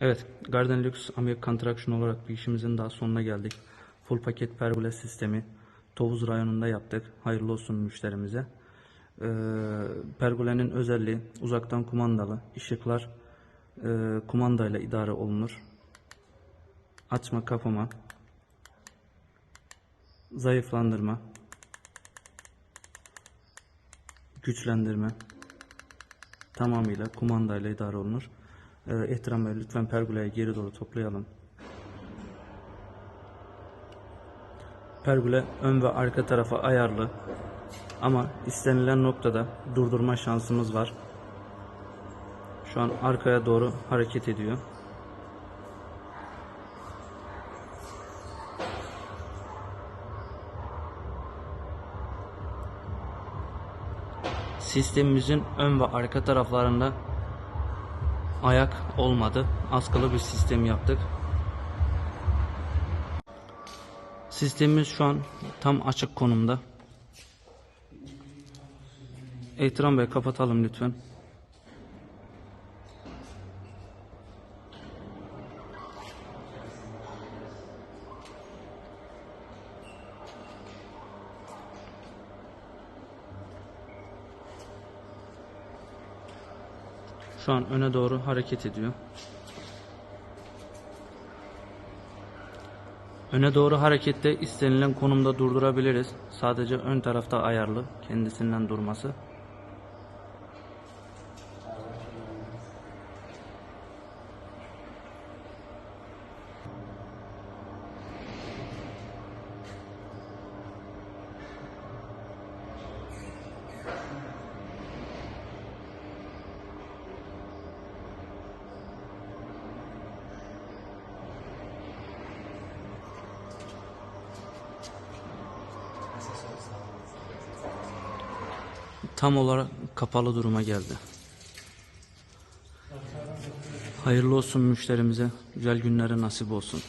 Evet, Garden Lux American Traction olarak bir işimizin daha sonuna geldik. Full paket pergole sistemi Tovuz rayonunda yaptık. Hayırlı olsun müşterimize. Ee, pergolenin özelliği uzaktan kumandalı. Işıklar e, kumandayla idare olunur. Açma kapama. Zayıflandırma. Güçlendirme tamamıyla kumandayla idare olunur. Ee, Ehtiram Bey lütfen pergolayı geri doğru toplayalım. Pergole ön ve arka tarafa ayarlı. Ama istenilen noktada durdurma şansımız var. Şu an arkaya doğru hareket ediyor. Sistemimizin ön ve arka taraflarında ayak olmadı. Askılı bir sistem yaptık. Sistemimiz şu an tam açık konumda. Ehtiram Bey kapatalım lütfen. Şu an öne doğru hareket ediyor. Öne doğru harekette istenilen konumda durdurabiliriz. Sadece ön tarafta ayarlı kendisinden durması. Tam olarak kapalı duruma geldi. Hayırlı olsun müşterimize. Güzel günleri nasip olsun.